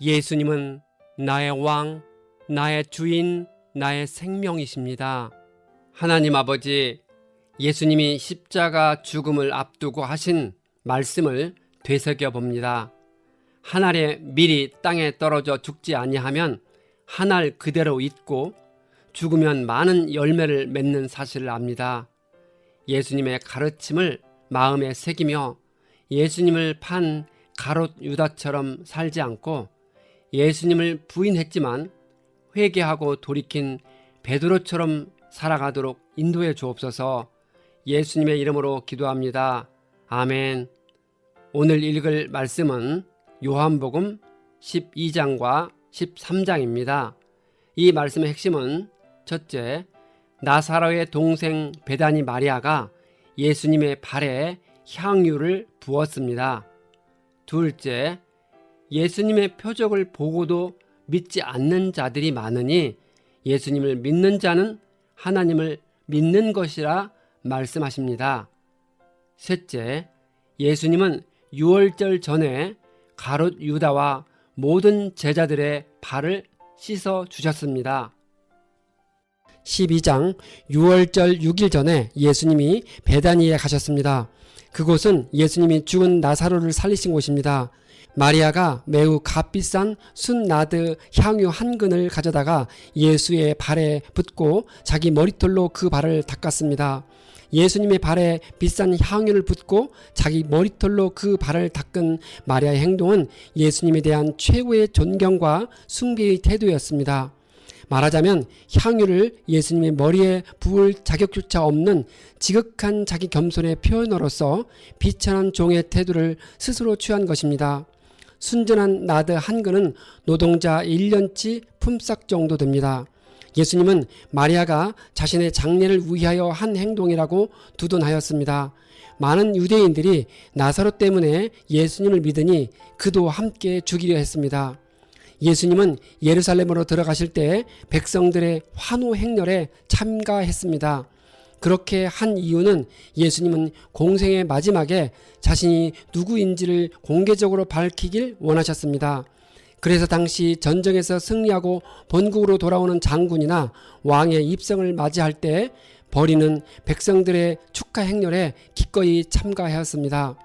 예수님은 나의 왕, 나의 주인, 나의 생명이십니다. 하나님 아버지, 예수님이 십자가 죽음을 앞두고 하신 말씀을 되새겨 봅니다. 한 알에 미리 땅에 떨어져 죽지 아니하면 한 알 그대로 있고 죽으면 많은 열매를 맺는 사실을 압니다. 예수님의 가르침을 마음에 새기며 예수님을 판 가롯 유다처럼 살지 않고 예수님을 부인했지만 회개하고 돌이킨 베드로처럼 살아가도록 인도해 주옵소서 예수님의 이름으로 기도합니다. 아멘. 오늘 읽을 말씀은 요한복음 12장과 13장입니다. 이 말씀의 핵심은 첫째, 나사로의 동생 베다니 마리아가 예수님의 발에 향유를 부었습니다. 둘째, 예수님의 표적을 보고도 믿지 않는 자들이 많으니 예수님을 믿는 자는 하나님을 믿는 것이라 말씀하십니다. 셋째, 예수님은 유월절 전에 가롯 유다와 모든 제자들의 발을 씻어 주셨습니다. 12장 6월절 6일 전에 예수님이 베다니에 가셨습니다. 그곳은 예수님이 죽은 나사로를 살리신 곳입니다. 마리아가 매우 값비싼 순나드 향유 한 근을 가져다가 예수의 발에 붓고 자기 머리털로 그 발을 닦았습니다. 예수님의 발에 비싼 향유를 붓고 자기 머리털로 그 발을 닦은 마리아의 행동은 예수님에 대한 최고의 존경과 숭배의 태도였습니다. 말하자면 향유를 예수님의 머리에 부을 자격조차 없는 지극한 자기 겸손의 표현으로서 비천한 종의 태도를 스스로 취한 것입니다. 순전한 나드 한 근은 노동자 1년치 품삯 정도 됩니다. 예수님은 마리아가 자신의 장례를 위하여 한 행동이라고 두둔하였습니다. 많은 유대인들이 나사로 때문에 예수님을 믿으니 그도 함께 죽이려 했습니다. 예수님은 예루살렘으로 들어가실 때 백성들의 환호 행렬에 참가했습니다. 그렇게 한 이유는 예수님은 공생의 마지막에 자신이 누구인지를 공개적으로 밝히길 원하셨습니다. 그래서 당시 전쟁에서 승리하고 본국으로 돌아오는 장군이나 왕의 입성을 맞이할 때 벌이는 백성들의 축하 행렬에 기꺼이 참가하였습니다.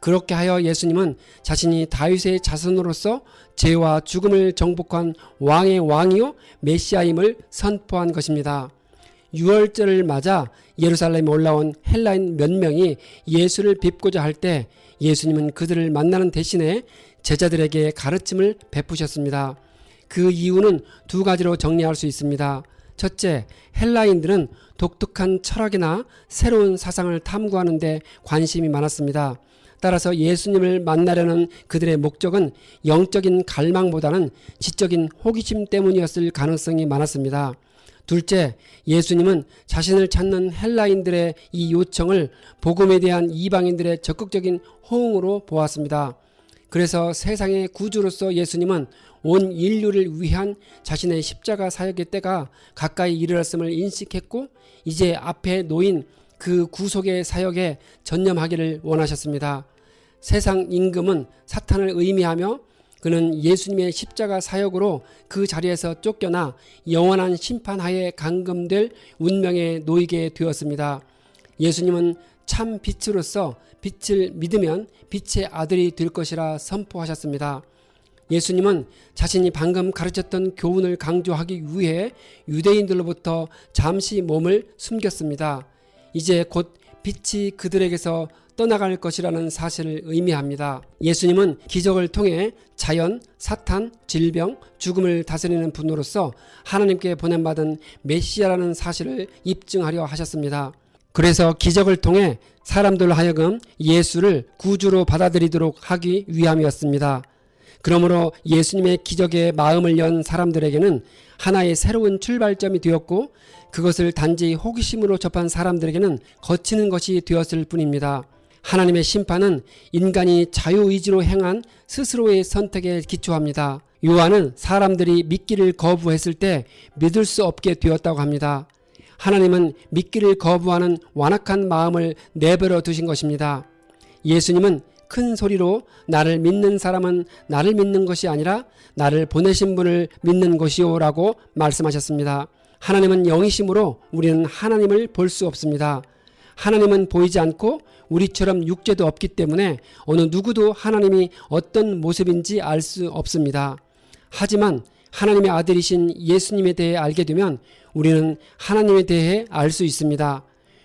그렇게 하여 예수님은 자신이 다윗의 자손으로서 죄와 죽음을 정복한 왕의 왕이요 메시아임을 선포한 것입니다. 유월절을 맞아 예루살렘에 올라온 헬라인 몇 명이 예수를 뵙고자 할 때 예수님은 그들을 만나는 대신에 제자들에게 가르침을 베푸셨습니다. 그 이유는 두 가지로 정리할 수 있습니다. 첫째, 헬라인들은 독특한 철학이나 새로운 사상을 탐구하는데 관심이 많았습니다. 따라서 예수님을 만나려는 그들의 목적은 영적인 갈망보다는 지적인 호기심 때문이었을 가능성이 많았습니다. 둘째, 예수님은 자신을 찾는 헬라인들의 이 요청을 복음에 대한 이방인들의 적극적인 호응으로 보았습니다. 그래서 세상의 구주로서 예수님은 온 인류를 위한 자신의 십자가 사역의 때가 가까이 이르렀음을 인식했고 이제 앞에 놓인 그 구속의 사역에 전념하기를 원하셨습니다. 세상 임금은 사탄을 의미하며 그는 예수님의 십자가 사역으로 그 자리에서 쫓겨나 영원한 심판하에 감금될 운명에 놓이게 되었습니다. 예수님은 참 빛으로서 빛을 믿으면 빛의 아들이 될 것이라 선포하셨습니다. 예수님은 자신이 방금 가르쳤던 교훈을 강조하기 위해 유대인들로부터 잠시 몸을 숨겼습니다. 이제 곧 빛이 그들에게서 떠나갈 것이라는 사실을 의미합니다. 예수님은 기적을 통해 자연, 사탄, 질병, 죽음을 다스리는 분으로서 하나님께 보냄받은 메시아라는 사실을 입증하려 하셨습니다. 그래서 기적을 통해 사람들로 하여금 예수를 구주로 받아들이도록 하기 위함이었습니다. 그러므로 예수님의 기적에 마음을 연 사람들에게는 하나의 새로운 출발점이 되었고 그것을 단지 호기심으로 접한 사람들에게는 거치는 것이 되었을 뿐입니다. 하나님의 심판은 인간이 자유의지로 행한 스스로의 선택에 기초합니다. 요한은 사람들이 믿기를 거부했을 때 믿을 수 없게 되었다고 합니다. 하나님은 믿기를 거부하는 완악한 마음을 내버려 두신 것입니다. 예수님은 큰 소리로 나를 믿는 사람은 나를 믿는 것이 아니라 나를 보내신 분을 믿는 것이요 라고 말씀하셨습니다. 하나님은 영이심으로 우리는 하나님을 볼 수 없습니다. 하나님은 보이지 않고 우리처럼 육체도 없기 때문에 어느 누구도 하나님이 어떤 모습인지 알 수 없습니다. 하지만 하나님의 아들이신 예수님에 대해 알게 되면 우리는 하나님에 대해 알 수 있습니다.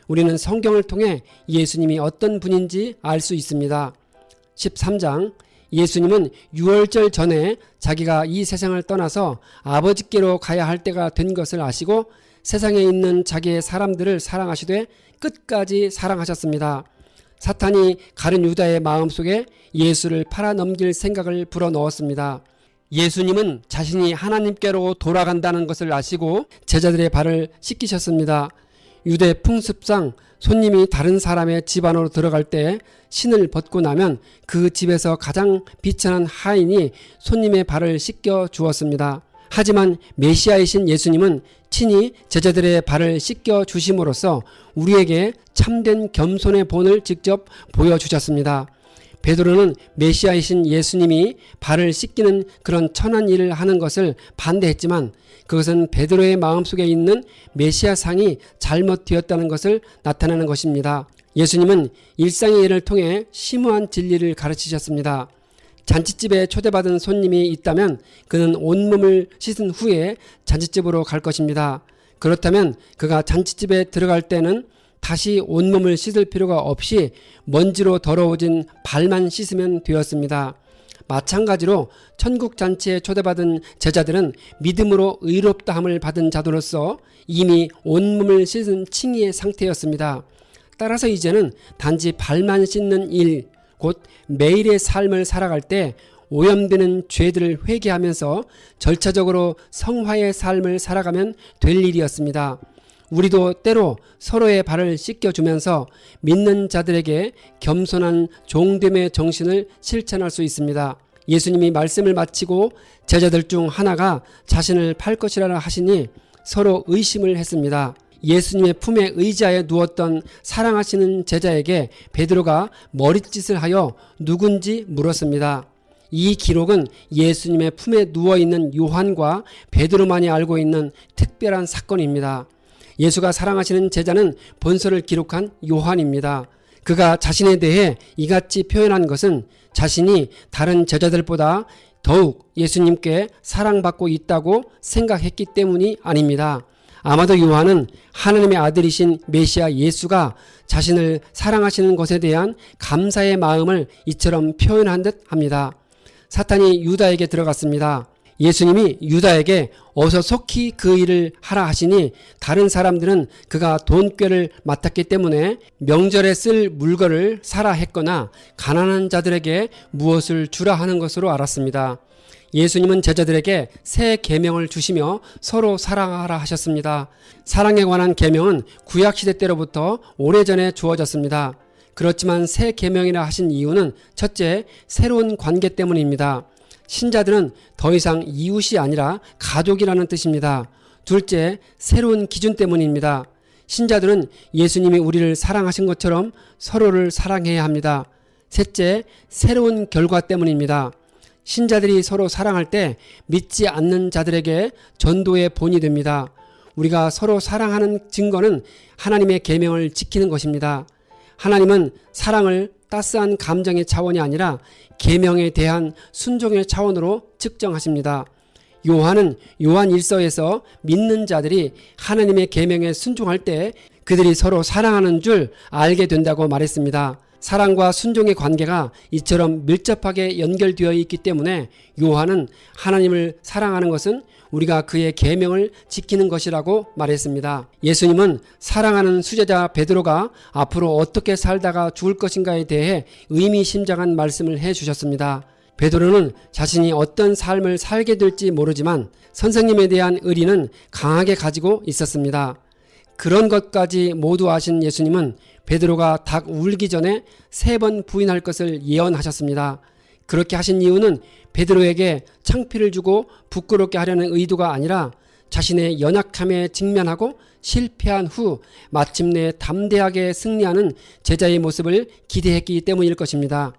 우리는 성경을 통해 예수님이 어떤 분인지 알 수 있습니다. 13장 예수님은 유월절 전에 자기가 이 세상을 떠나서 아버지께로 가야 할 때가 된 것을 아시고 세상에 있는 자기의 사람들을 사랑하시되 끝까지 사랑하셨습니다. 사탄이 가른 유다의 마음속에 예수를 팔아넘길 생각을 불어넣었습니다. 예수님은 자신이 하나님께로 돌아간다는 것을 아시고 제자들의 발을 씻기셨습니다. 유대 풍습상 손님이 다른 사람의 집 안으로 들어갈 때 신을 벗고 나면 그 집에서 가장 비천한 하인이 손님의 발을 씻겨 주었습니다. 하지만 메시아이신 예수님은 친히 제자들의 발을 씻겨 주심으로써 우리에게 참된 겸손의 본을 직접 보여주셨습니다. 베드로는 메시아이신 예수님이 발을 씻기는 그런 천한 일을 하는 것을 반대했지만 그것은 베드로의 마음속에 있는 메시아상이 잘못되었다는 것을 나타내는 것입니다. 예수님은 일상의 일을 통해 심오한 진리를 가르치셨습니다. 잔치집에 초대받은 손님이 있다면 그는 온몸을 씻은 후에 잔치집으로 갈 것입니다. 그렇다면 그가 잔치집에 들어갈 때는 다시 온몸을 씻을 필요가 없이 먼지로 더러워진 발만 씻으면 되었습니다. 마찬가지로 천국 잔치에 초대받은 제자들은 믿음으로 의롭다함을 받은 자들로서 이미 온몸을 씻은 칭의의 상태였습니다. 따라서 이제는 단지 발만 씻는 일, 곧 매일의 삶을 살아갈 때 오염되는 죄들을 회개하면서 절차적으로 성화의 삶을 살아가면 될 일이었습니다. 우리도 때로 서로의 발을 씻겨주면서 믿는 자들에게 겸손한 종됨의 정신을 실천할 수 있습니다. 예수님이 말씀을 마치고 제자들 중 하나가 자신을 팔 것이라 하시니 서로 의심을 했습니다. 예수님의 품에 의자에 누웠던 사랑하시는 제자에게 베드로가 머릿짓을 하여 누군지 물었습니다. 이 기록은 예수님의 품에 누워 있는 요한과 베드로만이 알고 있는 특별한 사건입니다. 예수가 사랑하시는 제자는 본서를 기록한 요한입니다. 그가 자신에 대해 이같이 표현한 것은 자신이 다른 제자들보다 더욱 예수님께 사랑받고 있다고 생각했기 때문이 아닙니다. 아마도 요한은 하나님의 아들이신 메시아 예수가 자신을 사랑하시는 것에 대한 감사의 마음을 이처럼 표현한 듯 합니다. 사탄이 유다에게 들어갔습니다. 예수님이 유다에게 어서 속히 그 일을 하라 하시니 다른 사람들은 그가 돈꾀를 맡았기 때문에 명절에 쓸 물건을 사라 했거나 가난한 자들에게 무엇을 주라 하는 것으로 알았습니다. 예수님은 제자들에게 새 계명을 주시며 서로 사랑하라 하셨습니다. 사랑에 관한 계명은 구약 시대 때로부터 오래전에 주어졌습니다. 그렇지만 새 계명이라 하신 이유는 첫째 새로운 관계 때문입니다. 신자들은 더 이상 이웃이 아니라 가족이라는 뜻입니다. 둘째, 새로운 기준 때문입니다. 신자들은 예수님이 우리를 사랑하신 것처럼 서로를 사랑해야 합니다. 셋째, 새로운 결과 때문입니다. 신자들이 서로 사랑할 때 믿지 않는 자들에게 전도의 본이 됩니다. 우리가 서로 사랑하는 증거는 하나님의 계명을 지키는 것입니다. 하나님은 사랑을 따스한 감정의 차원이 아니라 계명에 대한 순종의 차원으로 측정하십니다. 요한은 요한 일서에서 믿는 자들이 하나님의 계명에 순종할 때 그들이 서로 사랑하는 줄 알게 된다고 말했습니다. 사랑과 순종의 관계가 이처럼 밀접하게 연결되어 있기 때문에 요한은 하나님을 사랑하는 것은 우리가 그의 계명을 지키는 것이라고 말했습니다. 예수님은 사랑하는 수제자 베드로가 앞으로 어떻게 살다가 죽을 것인가에 대해 의미심장한 말씀을 해 주셨습니다. 베드로는 자신이 어떤 삶을 살게 될지 모르지만 선생님에 대한 의리는 강하게 가지고 있었습니다. 그런 것까지 모두 아신 예수님은 베드로가 닭 울기 전에 세 번 부인할 것을 예언하셨습니다. 그렇게 하신 이유는 베드로에게 창피를 주고 부끄럽게 하려는 의도가 아니라 자신의 연약함에 직면하고 실패한 후 마침내 담대하게 승리하는 제자의 모습을 기대했기 때문일 것입니다.